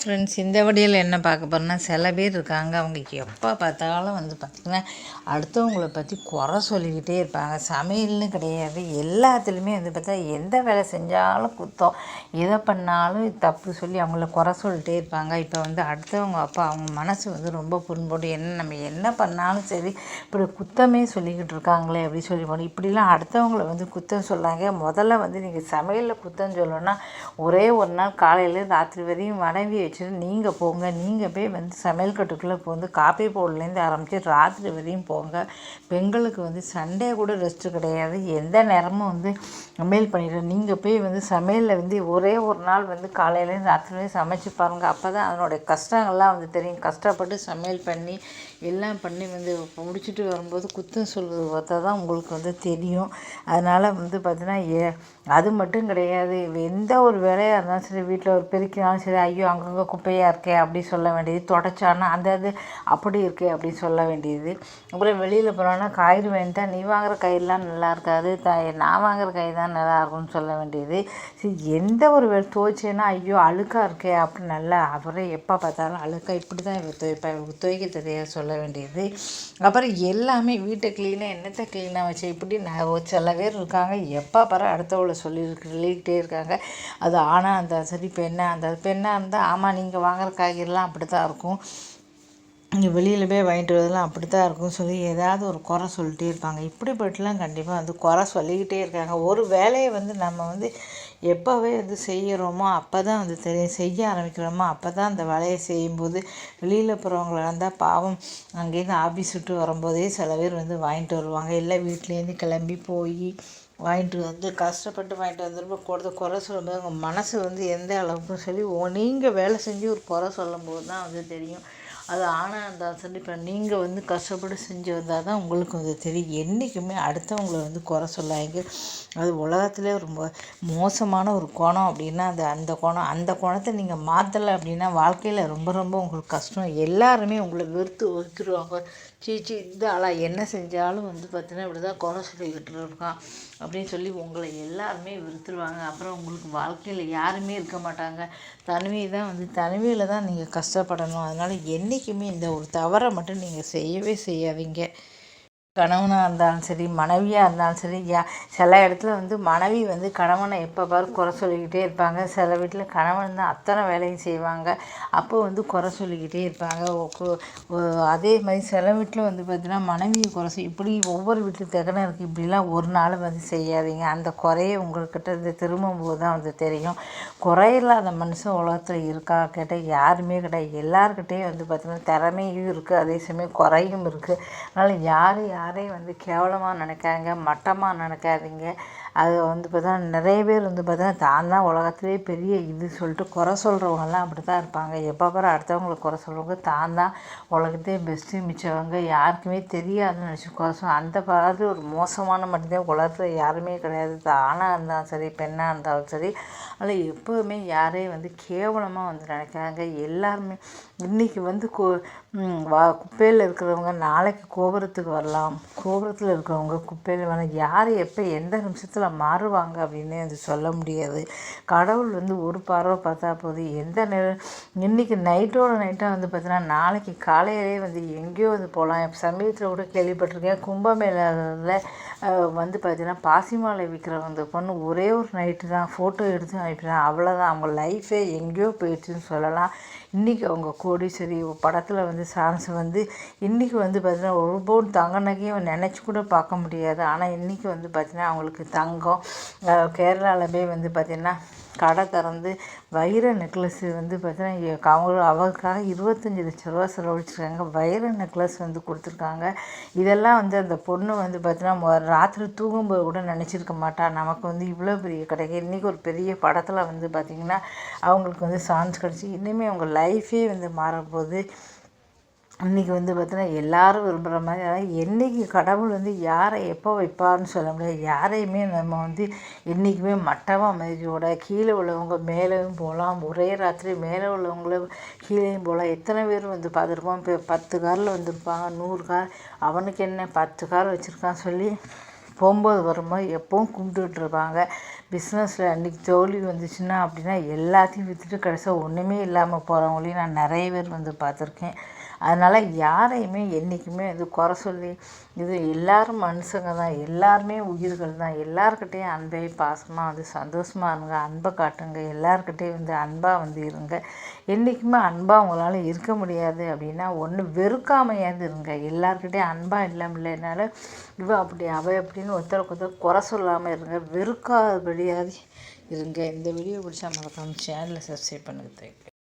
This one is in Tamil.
ஃப்ரெண்ட்ஸ் இந்த வடியில் என்ன பார்க்க போகிறோன்னா சில பேர் இருக்காங்க. அவங்க எப்போ பார்த்தாலும் வந்து பார்த்திங்கன்னா அடுத்தவங்கள பற்றி குறை சொல்லிக்கிட்டே இருப்பாங்க. சமையல்னு கிடையாது. எல்லாத்துலேயுமே வந்து பார்த்தா எந்த வேலை செஞ்சாலும் குத்தம். எதை பண்ணாலும் தப்பு சொல்லி அவங்கள குறை சொல்லிட்டே இருப்பாங்க. இப்போ வந்து அடுத்தவங்க அப்பா அவங்க மனசு வந்து ரொம்ப புண்போடு என்ன நம்ம என்ன பண்ணாலும் சரி இப்படி குத்தமே சொல்லிக்கிட்டு இருக்காங்களே அப்படி சொல்லி போகணும் இப்படிலாம் அடுத்தவங்கள வந்து குத்தம் சொல்லாங்க. முதல்ல வந்து நீங்கள் சமையலில் குத்தம் சொல்லணும்னா ஒரே ஒரு நாள் காலையில் ராத்திரி வரையும் மனைவி வச்சுட்டு நீங்கள் போங்க நீங்கள் போய் வந்து சமையல் கட்டுக்குள்ளே வந்து காப்பி போடலேருந்து ஆரம்பித்து ராத்திரி வரையும் போங்க. பெண்களுக்கு வந்து சண்டே கூட ரெஸ்ட்டு கிடையாது. எந்த நேரமும் வந்து சமையல் பண்ணிடுறோம் நீங்கள் போய் வந்து சமையலில் வந்து ஒரே ஒரு நாள் வந்து காலையிலேருந்து ராத்திரி வரையும் சமைச்சு பாருங்கள் அப்போ தான் அதனுடைய கஷ்டங்கள்லாம் வந்து தெரியும். கஷ்டப்பட்டு சமையல் பண்ணி எல்லாம் பண்ணி வந்து முடிச்சுட்டு வரும்போது குத்தம் சொல்வது பார்த்தா தான் உங்களுக்கு வந்து தெரியும். அதனால் வந்து பார்த்தீங்கன்னா ஏ அது மட்டும் கிடையாது. எந்த ஒரு வேலையாக இருந்தாலும் சரி வீட்டில் ஒரு பெருக்கினாலும் சரி ஐயோ அங்கே குப்பையாக இருக்கே அப்படி சொல்ல வேண்டியது தொடச்சானா அந்த இது அப்படி இருக்கே அப்படின்னு சொல்ல வேண்டியது. அப்புறம் வெளியில் போனோன்னா காய்கறி வாங்கிட்டா நீ வாங்குற காய்கறிலாம் நல்லா இருக்காது த நான் வாங்குற காய் தான் நல்லா இருக்கும்னு சொல்ல வேண்டியது. சரி எந்த ஒரு வேலை துவைச்சேன்னா ஐயோ அழுக்காக இருக்கே அப்படி நல்லா அவரே எப்போ பார்த்தாலும் அழுக்காக இப்படி தான் இவர் துவைப்பா இவருக்கு துவைக்க தெரியாது சொல்ல வேண்டியது. அப்புறம் எல்லாமே வீட்டை க்ளீனாக என்னத்தை க்ளீனாக வச்சு இப்படி நான் சில பேர் இருக்காங்க எப்போ பாரு அடுத்தவளை சொல்லி சொல்லிக்கிட்டே இருக்காங்க. அது ஆணாக இருந்தால் சரி பெண்ணாக இருந்தால் பெண்ணாக இருந்தால் ஆமாம் நீங்கள் வாங்குற காய்கறிலாம் அப்படி தான் இருக்கும். இங்கே வெளியில் போய் வாங்கிட்டு வரதெல்லாம் அப்படி தான் இருக்கும் சொல்லி ஏதாவது ஒரு குறை சொல்லிட்டே இருப்பாங்க. இப்படிப்பட்டலாம் கண்டிப்பாக வந்து குறை சொல்லிக்கிட்டே இருக்காங்க. ஒரு வேலையை வந்து நம்ம வந்து எப்போவே வந்து செய்கிறோமோ அப்போ தான் வந்து தெரியும் செய்ய ஆரம்பிக்கிறோமோ அப்போ தான் அந்த வேலையை செய்யும்போது வெளியில் போகிறவங்களா இருந்தால் பாவம். அங்கேருந்து ஆஃபீஸ் விட்டு வரும்போதே சில பேர் வந்து வாங்கிட்டு வருவாங்க. இல்லை வீட்லேருந்து கிளம்பி போய் வாங்கிட்டு வந்து கஷ்டப்பட்டு வாங்கிட்டு வந்துருப்போம் கொடுத்த குறை சொல்லும்போது உங்கள் மனசு வந்து எந்த அளவுக்கு சொல்லி நீங்கள் வேலை செஞ்சு ஒரு குறை சொல்லும்போது தான் வந்து தெரியும். அது ஆணாக இருந்தாலும் சரி இப்போ நீங்கள் வந்து கஷ்டப்பட்டு செஞ்சு வந்தால் தான் உங்களுக்கு வந்து தெரியும். என்றைக்குமே அடுத்தவங்கள வந்து குறை சொல்லாங்க அது உலகத்திலே ரொம்ப மோசமான ஒரு கோணம் அப்படின்னா அது அந்த கோணம். அந்த கோணத்தை நீங்கள் மாற்றலை அப்படின்னா வாழ்க்கையில் ரொம்ப ரொம்ப உங்களுக்கு கஷ்டம். எல்லாருமே உங்களை வெறுத்து ஒதுக்கிடுவாங்க. சீச்சி இந்த ஆளாக என்ன செஞ்சாலும் வந்து பார்த்தீங்கன்னா இப்படி தான் குறை சொல்லிக்கிட்டு இருக்கான் அப்படின்னு சொல்லி உங்களை எல்லாருமே விருத்துருவாங்க அப்புறம் உங்களுக்கு வாழ்க்கையில் யாருமே இருக்க மாட்டாங்க. தனிமையை தான் வந்து தனிமையில் தான் நீங்கள் கஷ்டப்படணும். அதனால் என்றைக்குமே இந்த ஒரு தவறை மட்டும் நீங்கள் செய்யவே செய்யாதீங்க. கணவனாக இருந்தாலும் சரி மனைவியாக இருந்தாலும் சரி யா சில இடத்துல வந்து மனைவி வந்து கணவனை எப்போ பாரு குறை சொல்லிக்கிட்டே இருப்பாங்க. சில வீட்டில் கணவன் தான் அத்தனை வேலையும் செய்வாங்க. அப்போ வந்து குறை சொல்லிக்கிட்டே இருப்பாங்க. அதே மாதிரி சில வீட்டில் வந்து பார்த்திங்கன்னா மனைவியை குறை சொல் இப்படி ஒவ்வொரு வீட்டில் தகனம் இருக்குது இப்படிலாம் ஒரு நாள் வந்து செய்யாதீங்க. அந்த குறையை உங்கள்கிட்ட இருந்து திரும்பும் போது தான் வந்து தெரியும். குறையில்லாத மனுஷன் உலகத்தில் இருக்கா? கேட்டால் யாருமே கிடையாது. எல்லாருக்கிட்டேயும் வந்து பார்த்திங்கன்னா திறமையும் இருக்குது அதே சமயம் குறையும் இருக்குது அதனால் யார் யாரையும் வந்து கேவலமாக நினைக்காதீங்க மட்டமாக நினைக்காதீங்க. அது வந்து பார்த்தோன்னா நிறைய பேர் வந்து பார்த்தோன்னா தான் தான் உலகத்துலேயே பெரிய இது சொல்லிட்டு குறை சொல்கிறவங்கெல்லாம் அப்படி தான் இருப்பாங்க. எப்போ பாரு அடுத்தவங்களை குறை சொல்கிறவங்க தான் தான் உலகத்தையே பெஸ்ட்டு மிச்சவங்க. யாருக்குமே தெரியாதுன்னு நினச்சி குறை சொல்ல அந்த மாதிரி ஒரு மோசமான மட்டும்தான் உலகத்தில் யாருமே கிடையாது. ஆணாக இருந்தாலும் சரி பெண்ணாக இருந்தாலும் சரி. அதில் எப்போதுமே யாரையும் வந்து கேவலமாக வந்து நினைக்கிறாங்க. எல்லாருமே இன்றைக்கி வந்து கோ வா குப்பையில் இருக்கிறவங்க நாளைக்கு கோபுரத்துக்கு வரலாம். கோபுரத்தில் இருக்கிறவங்க குப்பையில் வரலாம். யார் எப்போ எந்த நிமிஷத்தில் மாறுவாங்க அப்படின்னே அது சொல்ல முடியாது. கடவுள் வந்து ஒரு பார்வை பார்த்தா போது எந்த நேரம் இன்றைக்கி நைட்டோட நைட்டாக வந்து பார்த்தீங்கன்னா நாளைக்கு காலையிலே வந்து எங்கேயோ வந்து போகலாம் சமீபத்தில் கூட கேள்விப்பட்டிருக்கேன். கும்பமேளாவில் வந்து பார்த்தீங்கன்னா பாசி மாலை விற்கிறவங்க பொண்ணு ஒரே ஒரு நைட்டு தான். ஃபோட்டோ எடுத்து அனுப்பினான் அவ்வளோதான் அவங்க லைஃபே எங்கேயோ போயிடுச்சுன்னு சொல்லலாம். இன்றைக்கி அவங்க கோடீஸ்வரி படத்தில் வந்து சான்ஸ் வந்து இன்றைக்கி வந்து பார்த்திங்கன்னா ஒரு பவுன் தங்க நகையும் நினச்சி கூட பார்க்க முடியாது. ஆனால் இன்றைக்கி வந்து பார்த்திங்கன்னா அவங்களுக்கு தங்க தங்கம் கேரளாவில் போய் வந்து பார்த்திங்கன்னா கடை திறந்து வைர நெக்லஸ்ஸு வந்து பார்த்தீங்கன்னா அவங்க அவருக்காக இருபத்தஞ்சி லட்ச ரூபா செலவழிச்சிருக்காங்க. வைர நெக்லஸ் வந்து கொடுத்துருக்காங்க. இதெல்லாம் வந்து அந்த பொண்ணு வந்து பார்த்தீங்கன்னா ராத்திரி தூங்கும்போது கூட நினச்சிருக்க மாட்டா. நமக்கு வந்து இவ்வளோ பெரிய கிடைக்கு இன்றைக்கி ஒரு பெரிய படத்தில் வந்து பார்த்திங்கன்னா அவங்களுக்கு வந்து சான்ஸ் கிடச்சி இன்னுமே அவங்க லைஃபே வந்து மாறப்போகுது இன்றைக்கி வந்து பார்த்தீங்கன்னா எல்லோரும் விரும்புகிற மாதிரி அதாவது என்றைக்கு கடவுள் வந்து யாரை எப்போ வைப்பார்னு சொல்ல முடியாது. யாரையுமே நம்ம வந்து என்றைக்குமே மட்டமாக அமைதியோட கீழே உள்ளவங்க மேலேயும் போகலாம். ஒரே ராத்திரி மேலே உள்ளவங்களும் கீழேயும் போகலாம். எத்தனை பேர் வந்து பார்த்துருப்போம். இப்போ பத்து காரில் வந்திருப்பாங்க நூறு கார். அவனுக்கு என்ன பத்து கார் வச்சுருக்கான் சொல்லி போகும்போது வரும்போது எப்பவும் கும்பிட்டுட்ருப்பாங்க பிஸ்னஸில் அன்றைக்கி தோல்வி வந்துச்சுன்னா அப்படின்னா எல்லாத்தையும் விற்றுட்டு கடைசியாக ஒன்றுமே இல்லாமல் போகிறவங்களையும் நான் நிறைய பேர் வந்து பார்த்துருக்கேன். அதனால் யாரையுமே என்றைக்குமே இது குறை சொல்லி இது எல்லாரும் மனுஷங்க தான் எல்லாருமே உயிர்கள் தான். எல்லாருக்கிட்டேயும் அன்பை பாசமாக வந்து சந்தோஷமாக இருங்க அன்பை காட்டுங்க. எல்லாருக்கிட்டேயும் வந்து அன்பாக வந்து இருங்க. என்றைக்குமே அன்பாக உங்களால் இருக்க முடியாது அப்படின்னா ஒன்று வெறுக்காமையாவது இருங்க. எல்லாருக்கிட்டேயும் அன்பாக இல்லாமல்னால இவ அப்படி அவ அப்படின்னு ஒருத்தருக்கு ஒருத்தர் குறை சொல்லாமல் இருங்க. வெறுக்காதபடியாவது இருங்க. இந்த வீடியோ பிடிச்சா மறக்காமல் சேனலை சப்ஸ்கிரைப் பண்ணுங்க. தேங்க்யூ